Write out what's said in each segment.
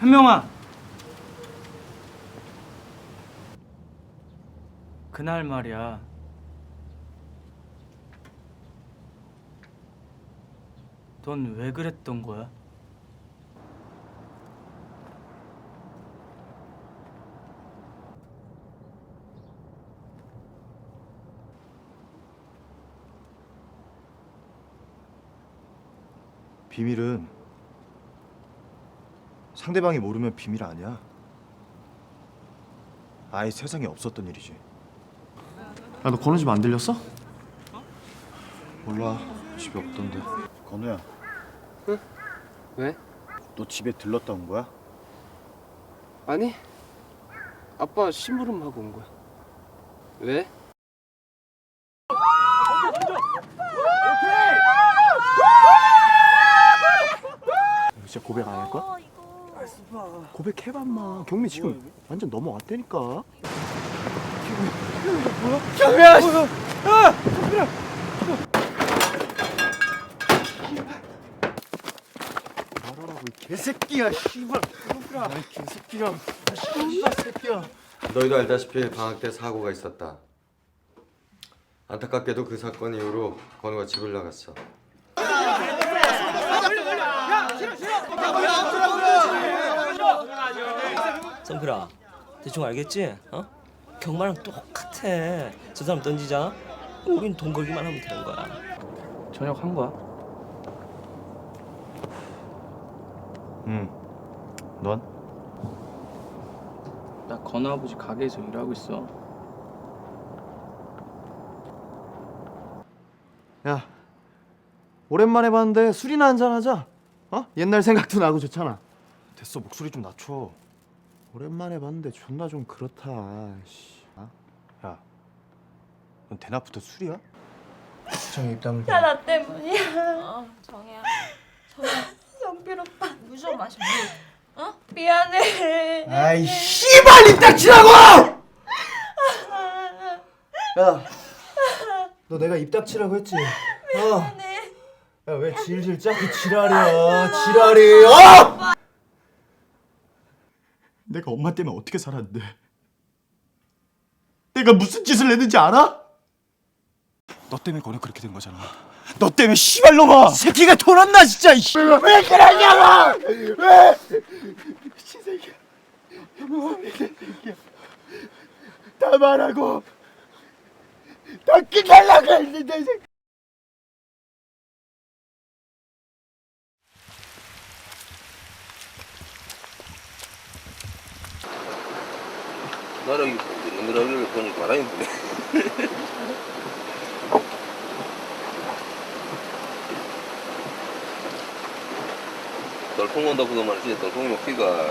현명아. 그날 말이야. 넌 왜 그랬던 거야? 비밀은 상대방이 모르면 비밀 아니야. 아예 세상에 없었던 일이지. 야너 건우 집 안 들렸어? 몰라. 집에 없던데. 건우야. 응? 왜? 너 집에 들렀다 온 거야? 아니 아빠 심부름 하고 온 거야 왜? 진짜 고백 안 할 거야? 고백해봐 마. 경미 지금 완전 넘어왔다니까. 말하라고 이 개새끼야 씨발. 아이 개새끼야. 씨발 새끼야. 너희도 알다시피 방학 때 사고가 있었다. 안타깝게도 그 사건 이후로 건우가 집을 나갔어. 선필아 대충 알겠지? 어? 경마랑 똑같아 저 사람 던지자 우린 돈 걸기만 하면 되는 거야 저녁 한 거야? 응. 넌? 나 건우 아버지 가게에서 일하고 있어. 야 오랜만에 봤는데 술이나 한잔 하자 어? 옛날 생각도 나고 좋잖아 됐어. 목소리 좀 낮춰. 오랜만에 봤는데 존나 좀 그렇다 씨. 아? 야. 넌 대낮부터 술이야? 수정이 입담을 다 나 때문이야. 어, 정혜야. 정혜, 성필 오빠 무좀 마셔. 물. 어? 미안해. 아이 씨발 입 닥치라고! 야, 너 내가 입 닥치라고 했지? 어. 야, 왜 질질 짜고 지랄이야? 지랄이. 어! 내가 엄마 때문에 어떻게 살았는데? 내가 무슨 짓을 했는지 알아? 너 때문에 건우 그렇게 된 거잖아. 너 때문에 씨발놈아. 새끼가 돌았나 진짜. 이씨. 왜 그러냐고! 왜? 미친 새끼야. 미친 새끼야. 다 말하고 다 끝내려고 했는데 이 새끼. 나락이 능글하게 보니까 바람이 부네. 돌풍 온다 그거만 진짜 돌풍이 먹기가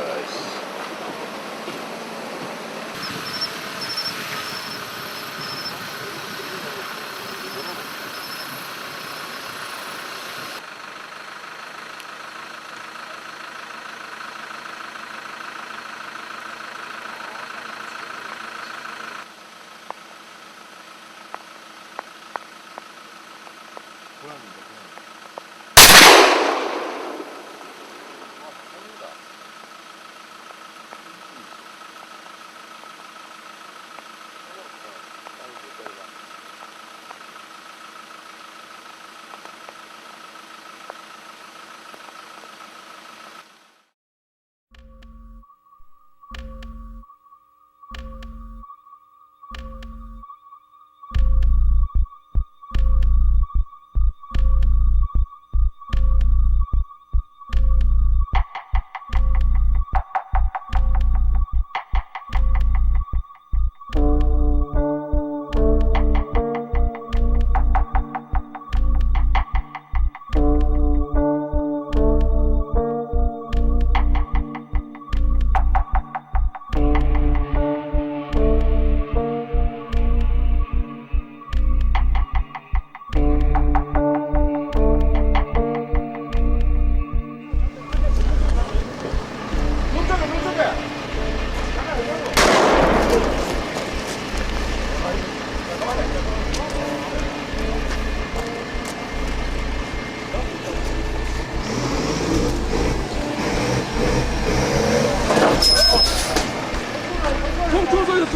씨.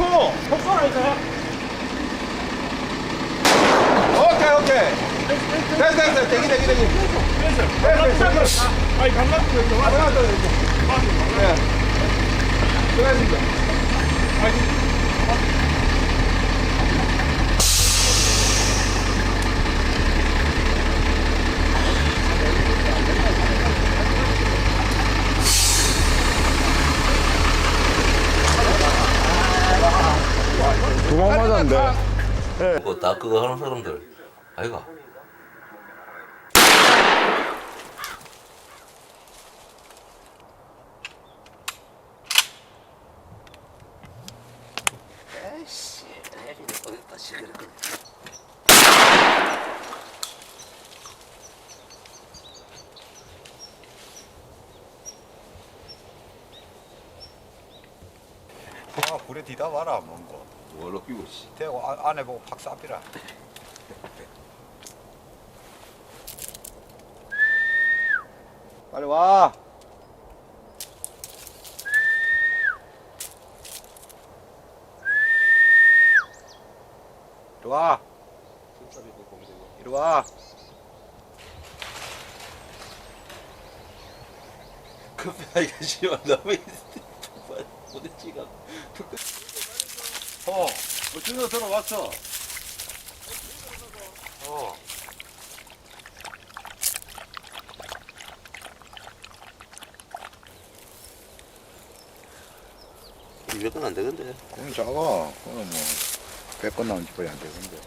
오케이 오케이. 됐어 됐어 대기 대기 대기. 됐어 됐어 됐어. 아니 감각도 여기 와. 네. 수고하셨습니다. 그거 다 그거 하는 사람들. 아이가. 아, 불에 뒤다 봐라, 뭔 거. 뭘로 끼고 씨 대고 아- 안에 보고 팍 쏴비라. 빨리 와. 이리 와. 이리 와. 급하게 씨발 너무 어디 지가 어, 어쩌다 들어왔어. 어. 몇건 안 되던데 오늘 작아. 오늘 뭐, 100건 나온 지거리 안 되는데.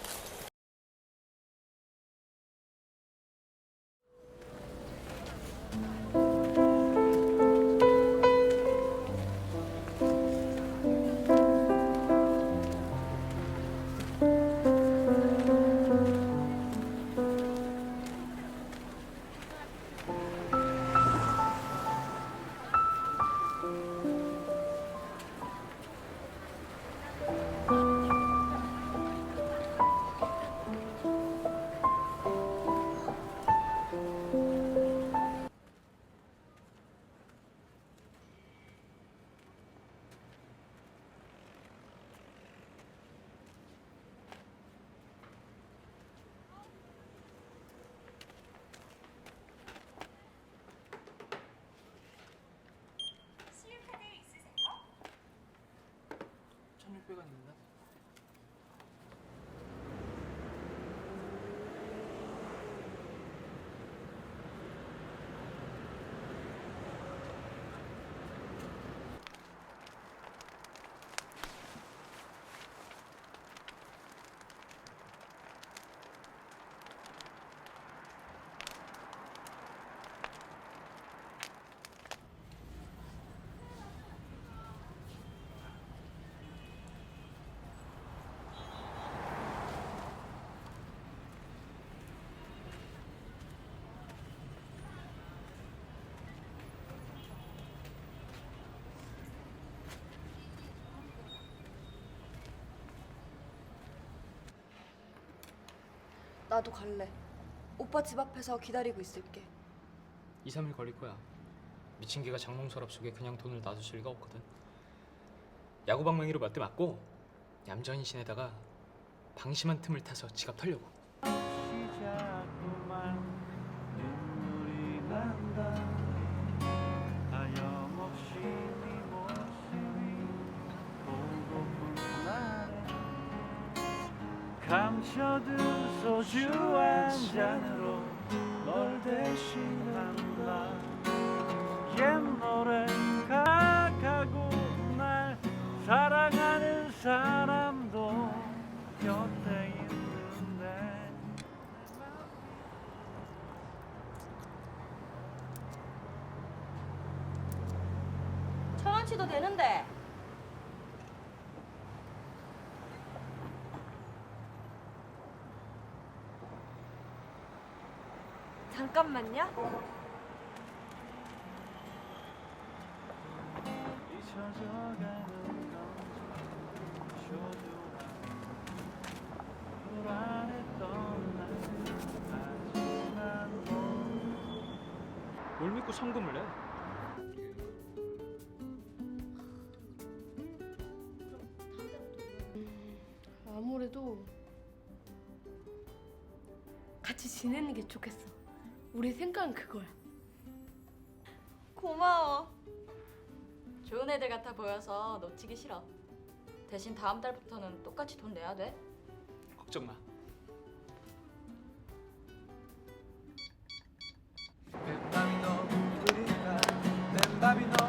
나도 갈래. 오빠 집 앞에서 기다리고 있을게. 2, 3일 걸릴 거야. 미친 개가 장롱 서랍 속에 그냥 돈을 놔둘 리가 없거든. 야구 방망이로 몇 대 맞고 얌전히 지내다가 방심한 틈을 타서 지갑 털려고. 감춰둔 소주 한 잔으로 널 대신한다 옛 노래 가 가고 날 사랑하는 사람도 곁에 있는데 천 원치도 되는데. 잠깐만요. 뭘 믿고 성금을 내? 아니어도 같이 지내는 게 좋겠어. 우리 생각은 그거야. 고마워. 좋은 애들 같아 보여서 놓치기 싫어. 대신 다음 달부터는 똑같이 돈 내야 돼. 걱정 마. 뱃밤이 너무 그립다 맨밥이 너